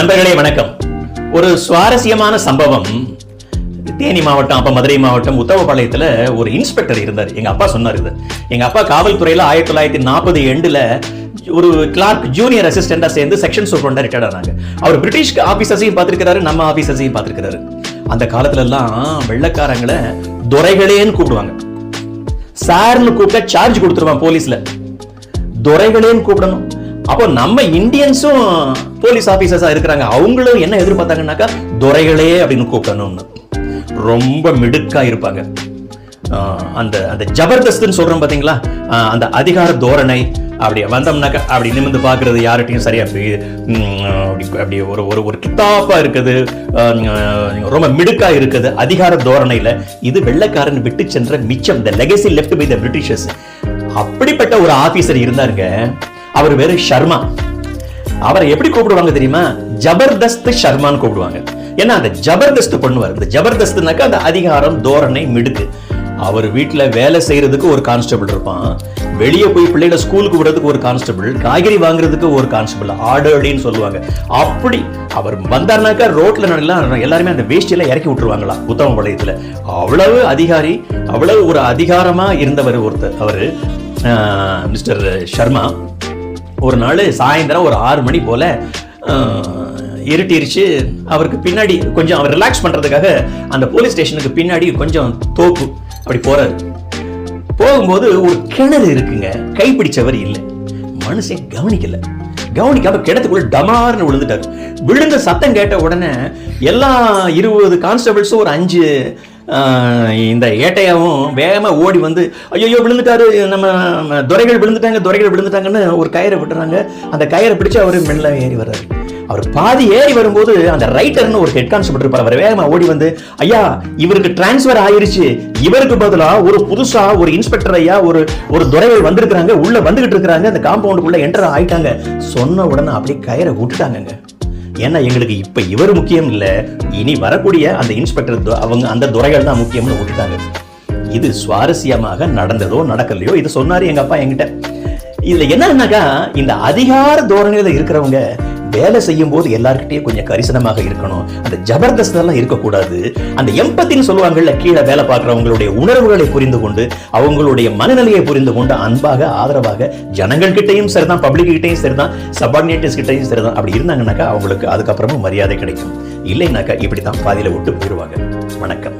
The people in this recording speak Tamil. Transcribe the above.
நண்பர்களே வணக்கம். ஒரு சுவாரஸ்யமான சம்பவம். தேனி மாவட்டம் அப்ப மதுரை மாவட்டம் உத்தவபாளையத்துல ஒரு இன்ஸ்பெக்டர் இருந்தார். எங்க அப்பா சொன்னார் இது. எங்க அப்பா காவல்துறையில ஆயிரத்தி தொள்ளாயிரத்தி நாற்பது எண்டுல ஒரு கிளார்க் ஜூனியர் அசிஸ்டண்டா சேர்ந்து செக்ஷன் சூப்பரண்டா ரிட்டையர்ட் ஆனாங்க. அவர் பிரிட்டிஷ் ஆபீசர்ஸையும் பார்த்திருக்கிறாரு நம்ம ஆபீசர்ஸையும் பார்த்திருக்கிறாரு. அந்த காலத்துல எல்லாம் வெள்ளக்காரங்களை துரைகளேன்னு கூப்பிடுவாங்க. சார்னு கூப்பிட்டா சார்ஜ் கொடுத்துருவான் போலீஸ்ல. துரைகளேன்னு கூப்பிடணும். அப்போ நம்ம இந்தியன்ஸும் போலீஸ் ஆபீசர்ஸா இருக்கிறாங்க. அவங்களும் என்ன எதிர்பார்த்தாங்கன்னாக்கா துறைகளே அப்படின்னு கூப்பிடணும்னு. ரொம்ப மிடுக்கா இருப்பாங்க. ஆஹ் அந்த அந்த ஜபர்தஸ்துன்னு சொல்றோம் பாத்தீங்களா? ஆஹ் அந்த அதிகார தோரணை அப்படி வந்தோம்னாக்கா அப்படி நிமிர்ந்து பார்க்கிறது யார்கிட்டையும் சரியா அப்படி அப்படி ஒரு ஒரு ஒரு கித்தாப்பா இருக்குது. ரொம்ப மிடுக்கா இருக்குது அதிகார தோரணையில. இது வெள்ளைக்காரன் விட்டு சென்ற மிச்சம். The legacy left by the Britishers அப்படிப்பட்ட ஒரு ஆஃபீஸர் இருந்தாருங்க. அவர் பேரு ஷர்மா. அவரை எப்படி கூப்பிடுவாங்க தெரியுமா? ஜபர்தஸ்த் ஷர்மான்னு கூப்பிடுவாங்க. ஏன்னா அந்த ஜபர்தஸ்த் பண்ணுவார் இந்த ஜபர்தஸ்த்னாக்கா அந்த அதிகாரம் தோரணை மிடுக்கு. அவர் வீட்டுல வேலை செய்யறதுக்கு ஒரு கான்ஸ்டபிள் இருப்பான். வெளியே போய் பிள்ளைகளை ஸ்கூலுக்கு விடுறதுக்கு ஒரு கான்ஸ்டபிள் காய்கறி வாங்குறதுக்கு ஒரு கான்ஸ்டபிள் ஆர்டர்லின்னு சொல்லுவாங்க. அப்படி அவர் வந்தார்னாக்கா ரோட்ல எல்லாம் எல்லாருமே அந்த வேஷ்டியெல்லாம் இறக்கி விட்டுருவாங்களாம் உத்தமபாளையத்துல அவ்வளவு அதிகாரி அவ்வளவு ஒரு அதிகாரமா இருந்தவர் ஒருத்தர். அவரு ஆஹ், மிஸ்டர் சர்மா ஒரு நாள் சாயந்தரம் ஒரு ஆறு மணி போல இருட்டிருச்சு. அவருக்கு பின்னாடி கொஞ்சம் அவர் ரிலாக்ஸ் பண்றதுக்காக அந்த போலீஸ் ஸ்டேஷனுக்கு பின்னாடி கொஞ்சம் தோப்பு அப்படி போறாரு. போகும்போது ஒரு கிணறு இருக்குங்க. கைப்பிடிச்சவர் இல்லை. மனுஷன் கவனிக்கல. கவனிக்காம கிணத்துக்குள்ள டமார்னு விழுந்துட்டார். விழுந்த சத்தம் கேட்ட உடனே எல்லா இருபது கான்ஸ்டபிள்ஸும் ஒரு அஞ்சு இந்த ஏட்டையாவும் வேகமாக ஓடி வந்து ஐயோ விழுந்துட்டாரு நம்ம துறைகள் விழுந்துட்டாங்க துறைகள் விழுந்துட்டாங்கன்னு ஒரு கயிறை விட்டுறாங்க. அந்த கயிறை பிடிச்சு அவர் மெல்ல ஏறி வர்றாரு. அவர் பாதி ஏறி வரும்போது அந்த ரைட்டர்னு ஒரு ஹெட் கான்ஸ்டபிள் இருப்பார். அவர் வேகமாக ஓடி வந்து ஐயா இவருக்கு டிரான்ஸ்ஃபர் ஆயிருச்சு. இவருக்கு பதிலாக ஒரு புதுசா ஒரு இன்ஸ்பெக்டர் ஐயா ஒரு ஒரு துறைகள் வந்திருக்கிறாங்க. உள்ள வந்துகிட்டு இருக்கிறாங்க. அந்த காம்பவுண்டுக்குள்ள என்டர் ஆயிட்டாங்க. சொன்ன உடனே அப்படியே கயிறை விட்டுட்டாங்கங்க. ஏன்னா எங்களுக்கு இப்ப இவர் முக்கியம் இல்ல. இனி வரக்கூடிய அந்த இன்ஸ்பெக்டர் அவங்க அந்த துறைகள் தான் முக்கியம்னு விட்டுட்டாங்க இது சுவாரஸ்யமாக நடந்ததோ நடக்கலையோ இது சொன்னாரு எங்க அப்பா என்கிட்ட. இதுல என்னன்னாக்கா இந்த அதிகார தோரணையில இருக்கிறவங்க வேலை செய்யும் போது எல்லார்கிட்டயும் கொஞ்சம் கரிசனமாக இருக்கணும். அந்த ஜபர்தஸ்த் எல்லாம் இருக்கக்கூடாது. அந்த எம்பத்தின்னு சொல்லுவாங்கல்ல கீழே வேலை பார்க்குறவங்களுடைய உணர்வுகளை புரிந்து கொண்டு அவங்களுடைய மனநிலையை புரிந்து கொண்டு அன்பாக ஆதரவாக ஜனங்கள் கிட்டையும் சரிதான் பப்ளிக் கிட்டையும் சரிதான் சபார்டினேட்டர்ஸ் கிட்டையும் சரிதான். அப்படி இருந்தாங்கன்னாக்கா அவங்களுக்கு அதுக்கப்புறமும் மரியாதை கிடைக்கும். இல்லைனாக்கா இப்படி தான் பாதியில விட்டு போயிடுவாங்க வணக்கம்.